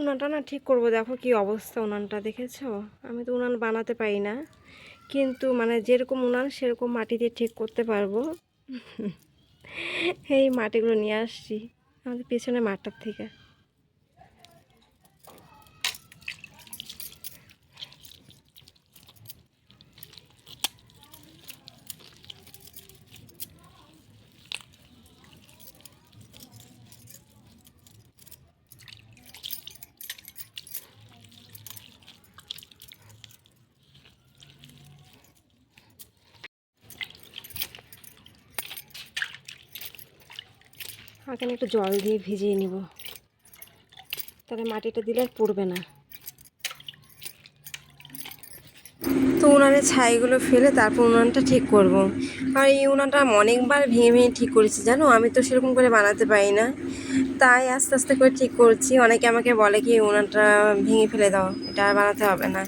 উনানটা না ঠিক করব, দেখো কি অবস্থা উনানটা, দেখেছ? আমি তো উনান বানাতে পারি না, কিন্তু মানে যেরকম উনান সেরকম মাটি দিয়ে ঠিক করতে পারব। এই মাটিগুলো নিয়ে আসছি, আমাদের পেছনে মাঠটার থেকে। এখানে একটু জল দিয়ে ভিজিয়ে নিব। তাহলে মাটিটা দিলে আর পড়বে না। তো উনানের ছাইগুলো ফেলে তারপর উনানটা ঠিক করব। আর এই উনানটা অনেকবার ভেঙে ভেঙে ঠিক করেছি, জানো? আমি তো সেরকম করে বানাতে পারি না। তাই আস্তে আস্তে করে ঠিক করছি। অনেকে আমাকে বলে কি উনানটা ভেঙে ফেলে দাও, এটা আর বানাতে হবে না।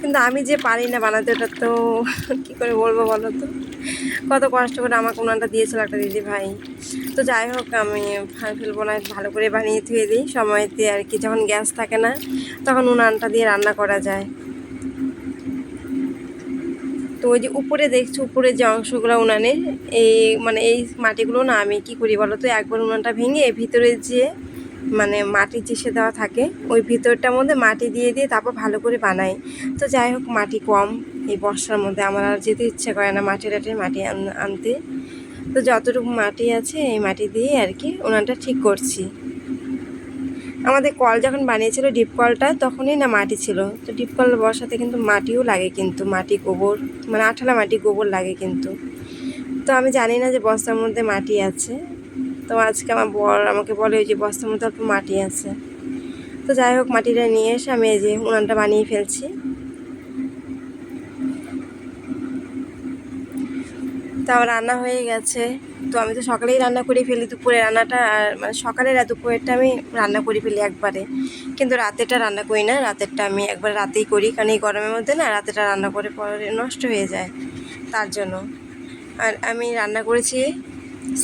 কিন্তু আমি যে পারি না বানাতে, ওটা তো কী করে বলব বলো তো? কত কষ্ট করে আমাকে উনানটা দিয়েছিল একটা দিদি ভাই। তো যাই হোক, আমি ফাল ফেলব না ভালো করে বানিয়ে ধুয়ে দিই। সময়তে আর কি যখন গ্যাস থাকে না, তখন উনানটা দিয়ে রান্না করা যায়। তো ওই যে উপরে দেখছ, উপরে যে অংশগুলো উনানের এই মানে এই মাটিগুলো না আমি কি করি বলো তো? একবার উনানটা ভেঙে ভিতরে যে মানে মাটি চেষে দেওয়া থাকে, ওই ভিতরটার মধ্যে মাটি দিয়ে দিয়ে তারপর ভালো করে বানাই। তো যাই হোক, মাটি কম। এই বর্ষার মধ্যে আমার আর যেতে ইচ্ছে করে না মাটি টাটি মাটি আন- আনতে। তো যতটুকু মাটি আছে এই মাটি দিয়ে আর কি উনানটা ঠিক করছি। আমাদের কল যখন বানিয়েছিল ডিপ কলটা, তখনই না মাটি ছিল। তো ডিপ কল বসাতে কিন্তু মাটিও লাগে কিন্তু, মাটি গোবর মানে আঠালা মাটি গোবর লাগে কিন্তু। তো আমি জানি না যে বস্তার মধ্যে মাটি আছে। তো আজকে আমার বর আমাকে বলে ওই যে বস্তার মধ্যে অল্প মাটি আছে। তো যাই হোক, মাটিটা নিয়ে এসে আমি এই যে উনানটা বানিয়ে ফেলছি। তাও রান্না হয়ে গেছে। তো আমি তো সকালেই রান্না করে ফেলি, দুপুরে রান্নাটা আর মানে সকালের আর দুপুরেরটা আমি রান্না করে ফেলি একবারে। কিন্তু রাতেরটা রান্না করি না, রাতেরটা আমি একবার রাতেই করি। কারণ এই গরমের মধ্যে না রাতেরটা রান্না করে পরে নষ্ট হয়ে যায় তার জন্য। আর আমি রান্না করেছি,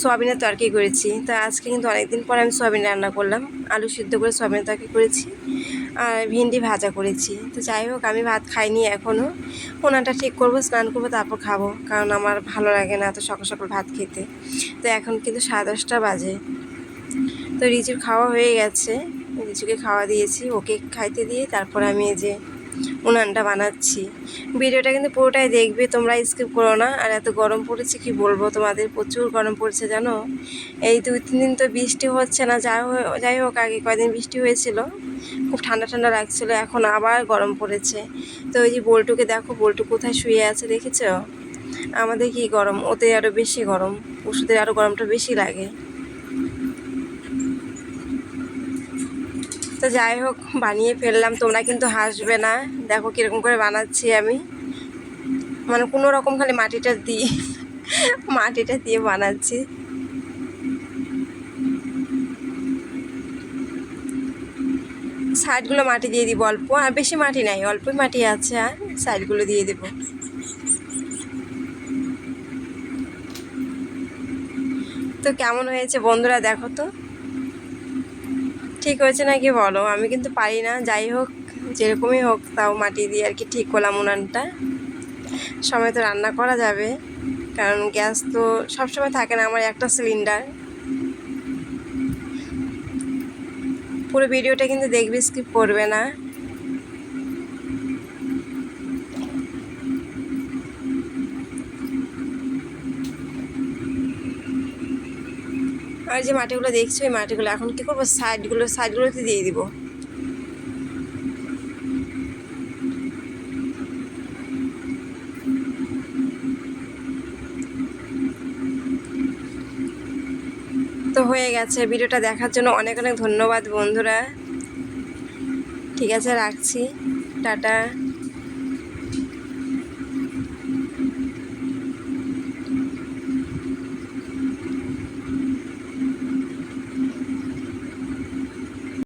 সোয়াবিনের তরকারি করেছি। তো আজকে কিন্তু অনেকদিন পর আমি সোয়াবিন রান্না করলাম। আলু সিদ্ধ করে সোয়াবিনের তরকারি করেছি। আর ভিন্ডি ভাজা করেছি। তো যাই হোক, আমি ভাত খাইনি এখনও ওনাটা ঠিক করব, স্নান করব, তারপর খাব। কারণ আমার ভালো লাগে না তো সকাল সকাল ভাত খেতে। তো এখন কিন্তু সাড়ে দশটা বাজে। তো রিচুর খাওয়া হয়ে গেছে। রিচুকে খাওয়া দিয়েছি, ওকে খাইতে দিয়ে তারপর আমি এই যে উনানটা বানাচ্ছি। ভিডিওটা কিন্তু পুরোটাই দেখবে, তোমরা স্কিপ করো না। আর এত গরম পড়েছে, কি বলব? তোমাদের প্রচুর গরম পড়ছে, জানো? এই দুই, তিন দিন তো বৃষ্টি হচ্ছে না হোক, যাই হোক, আগে কয়দিন বৃষ্টি হয়েছিল, খুব ঠান্ডা ঠান্ডা লাগছিল, এখন আবার গরম পড়েছে। তো ওই যে বল্টুকে দেখো, বল্টু কোথায় শুয়ে আছে দেখেছ? আমাদের কি গরম? ওতে আরও বেশি গরম পশুদের আরও গরমটা বেশি লাগে। তো যাই হোক, বানিয়ে ফেললাম। তোমরা কিন্তু হাসবে না। দেখো কীরকম করে বানাচ্ছি আমি। মানে কোনো রকম খালি মাটিটা দিয়ে মাটিটা দিয়ে বানাচ্ছি। সাইডগুলো মাটি দিয়ে দিব অল্প। আর বেশি মাটি নাই, অল্পই মাটি আছে। আর সাইডগুলো দিয়ে দেবো। তো কেমন হয়েছে বন্ধুরা দেখো তো। ঠিক হয়েছে নাকি বলো? আমি কিন্তু পারি না। যাই হোক, যেরকমই হোক, তাও মাটি দিয়ে আর কি ঠিক করলাম উনানটা। সময় তো রান্না করা যাবে, কারণ গ্যাস তো সবসময় থাকে না আমার একটা সিলিন্ডার। পুরো ভিডিওটা কিন্তু দেখবি, স্কিপ করবে না। আর যে মাটিগুলো দেখছ ওই মাটিগুলো, এখন কী করব? সাইডগুলো, সাইডগুলোতে দিয়ে দিব। তো হয়ে গেছে, ভিডিওটা দেখার জন্য অনেক অনেক ধন্যবাদ বন্ধুরা। ঠিক আছে, রাখছি। টাটা।